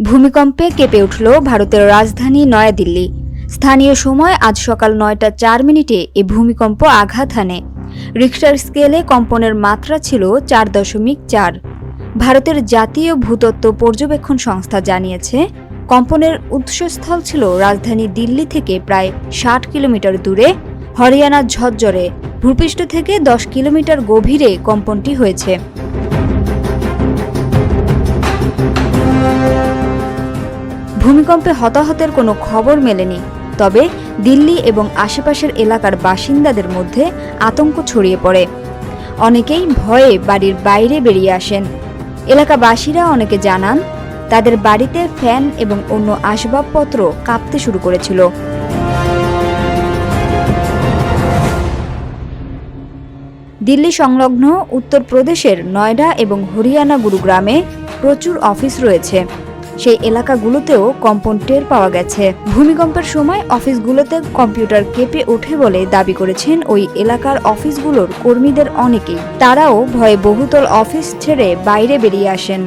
ভূমিকম্পে কেঁপে উঠল ভারতের রাজধানী নয়াদিল্লি। স্থানীয় সময় আজ সকাল নয়টা চার মিনিটে এ ভূমিকম্প আঘাত হানে। রিক্সার স্কেলে কম্পনের মাত্রা ছিল চার দশমিক চার। ভারতের জাতীয় ভূতত্ত্ব পর্যবেক্ষণ সংস্থা জানিয়েছে, কম্পনের উৎসস্থল ছিল রাজধানী দিল্লি থেকে প্রায় ষাট কিলোমিটার দূরে, হরিয়ানার ঝজ্জরে, ভূপৃষ্ঠ থেকে দশ কিলোমিটার গভীরে কম্পনটি হয়েছে। ভূমিকম্পে হতাহতের কোনো খবর মেলেনি। তবে দিল্লি এবং আশেপাশের এলাকার বাসিন্দাদের মধ্যে আতঙ্ক ছড়িয়ে পড়ে। অনেকেই ভয়ে বাড়ির বাইরে বেরিয়ে আসেন। এলাকাবাসীরা অনেকে জানান, তাদের বাড়িতে ফ্যান এবং অন্য আসবাবপত্র কাঁপতে শুরু করেছিল। দিল্লি সংলগ্ন উত্তরপ্রদেশের নয়ডা এবং হরিয়ানা গুরুগ্রামে প্রচুর অফিস রয়েছে। সেই এলাকাগুলোতেও কম্পন টের পাওয়া গেছে। ভূমিকম্পের সময় অফিসগুলোতে কম্পিউটার কেঁপে ওঠে বলে দাবি করেছেন ওই এলাকার অফিসগুলোর কর্মীদের অনেকেই। তারাও ভয়ে বহুতল অফিস ছেড়ে বাইরে বেরিয়ে আসেন।